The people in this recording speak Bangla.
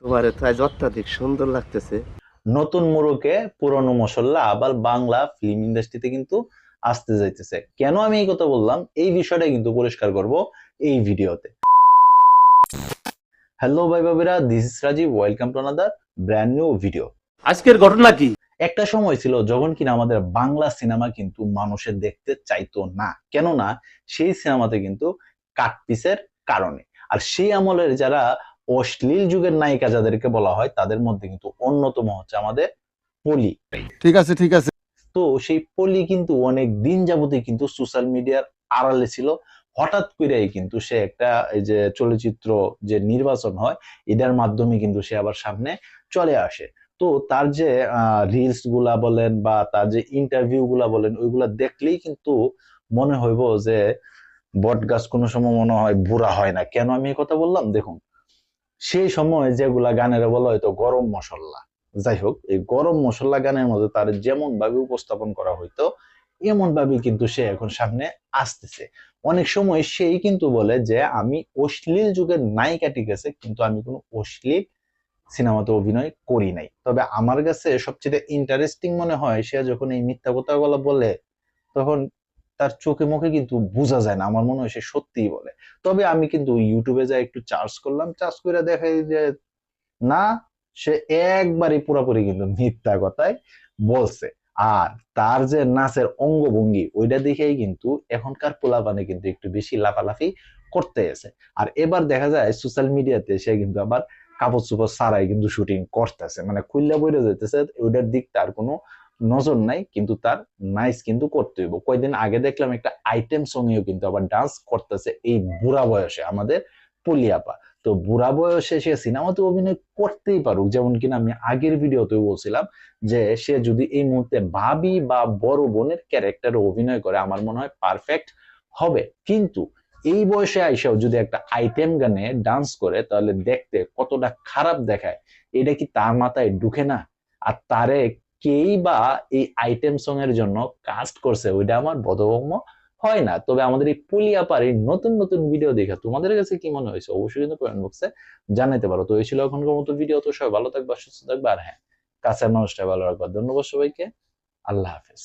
তোমারে তো আজ অত্যাধিক সুন্দর লাগতেছে। নতুন মুরুকে পুরনো মশলা আবার বাংলা ফিল্ম ইন্ডাস্ট্রিতে কিন্তু আসতে যাইতেছে। কেন আমি এই কথা বললাম? এই বিষয়টা কিন্তু পরিষ্কার করব এই ভিডিওতে। হ্যালো ভাই বাবিরা this is Rajib welcome to another brand new video আজকের ঘটনা কি? একটা সময় ছিল যখন কিনা আমাদের বাংলা সিনেমা কিন্তু মানুষের দেখতে চাইতো না। কেননা সেই সিনেমাতে কিন্তু কাটপিসের কারণে। আর সেই আমলের যারা অশ্লীল যুগের নায়িকা যাদেরকে বলা হয় তাদের মধ্যে কিন্তু অন্যতম হচ্ছে আমাদের পলি। ঠিক আছে ঠিক আছে। তো সেই পলি কিন্তু অনেক দিন যাবতই কিন্তু সোশ্যাল মিডিয়ার আড়ালে ছিল। হঠাৎ করেই কিন্তু সে একটা এই যে চলচ্চিত্র যে নির্বাচন হয় এটার মাধ্যমে কিন্তু সে আবার সামনে চলে আসে। তো তার যে রিলসগুলা বলেন বা তার যে ইন্টারভিউ গুলা বলেন ওইগুলা দেখলেই কিন্তু মনে হইব যে বট গাছ কোনো সময় মনে হয় বুড়া হয় না। কেন আমি কথা বললাম? দেখুন, সেই সময় যেগুলা গানের বলা হয়তো গরম মশলা। যাই হোক, এই গরম মশলা গানের মধ্যে তার যেমন ভাবে উপস্থাপন করা হইতো এমন ভাবে কিন্তু সে এখন সামনে আসতেছে। অনেক সময় সেই কিন্তু বলে যে, আমি অশ্লীল যুগের নায়িকা ঠিক আছে, কিন্তু আমি কোনো অশ্লীল সিনেমাতে অভিনয় করি নাই। তবে আমার কাছে সবচেয়ে ইন্টারেস্টিং মনে হয়, সে যখন এই মিথ্যা কথাগুলো বলে, তখন তার চোখে মুখে কিন্তু বোঝা যায় না। আমার মনে হয় সে সত্যিই বলে। তবে আমি কিন্তু ইউটিউবে যাই একটু চার্জ করলাম চার্জ করে দেখাই যে না, সে একবারই পুরোপুরি কিন্তু মিথ্যা কথাই বলছে। আর তার যে নাচের অঙ্গভঙ্গি, ওইটা দেখেই কিন্তু এখনকার পোলাপানে কিন্তু একটু বেশি লাফালাফি করতে এসে। আর এবার দেখা যায় সোশ্যাল মিডিয়াতে সে কিন্তু আবার কাপড় চোপড় ছাড়াই কিন্তু শুটিং করতেছে। মানে খুললা বইরে যেতেছে ওইটার দিক তার কোনো নজর নাই, কিন্তু তার নাইস কিন্তু করতে হইব। কয়দিন আগে দেখলাম একটা আইটেম সঙ্গেও কিন্তু আবার ডান্স করতেছে এই বুড়া বয়সে আমাদের পলিয়াপা। তো বুড়া বয়সে সে সিনেমাতে অভিনয় করতেই পারুক, যেমন কিনা আমি আগের ভিডিওতে বলছিলাম যে সে যদি এই মুহূর্তে ভাবি বা বড় বোনের ক্যারেক্টারে অভিনয় করে, আমার মনে হয় পারফেক্ট হবে। কিন্তু এই বয়সে আইসাও যদি একটা আইটেম গানে ডান্স করে, তাহলে দেখতে কতটা খারাপ দেখায়। এটা কি তার মাথায় ঢুকে না? আর তারে কেই বা এই আইটেম সং এর জন্য কাস্ট করছে, ওইটা আমার বোধগম্য হয় না। তবে আমাদের এই পুলিয়াপার এই নতুন নতুন ভিডিও দেখে তোমাদের কাছে কি মনে হয়েছে? অবশ্যই কিন্তু কমেন্ট বক্সে জানাতে পারো। তো এই ছিল এখনকার মতো ভিডিও তো সবাই ভালো থাকবে, সুস্থ থাকবে। আর হ্যাঁ কাছের মানুষটা ভালো রাখবা। ধন্যবাদ সবাইকে। আল্লাহ হাফেজ।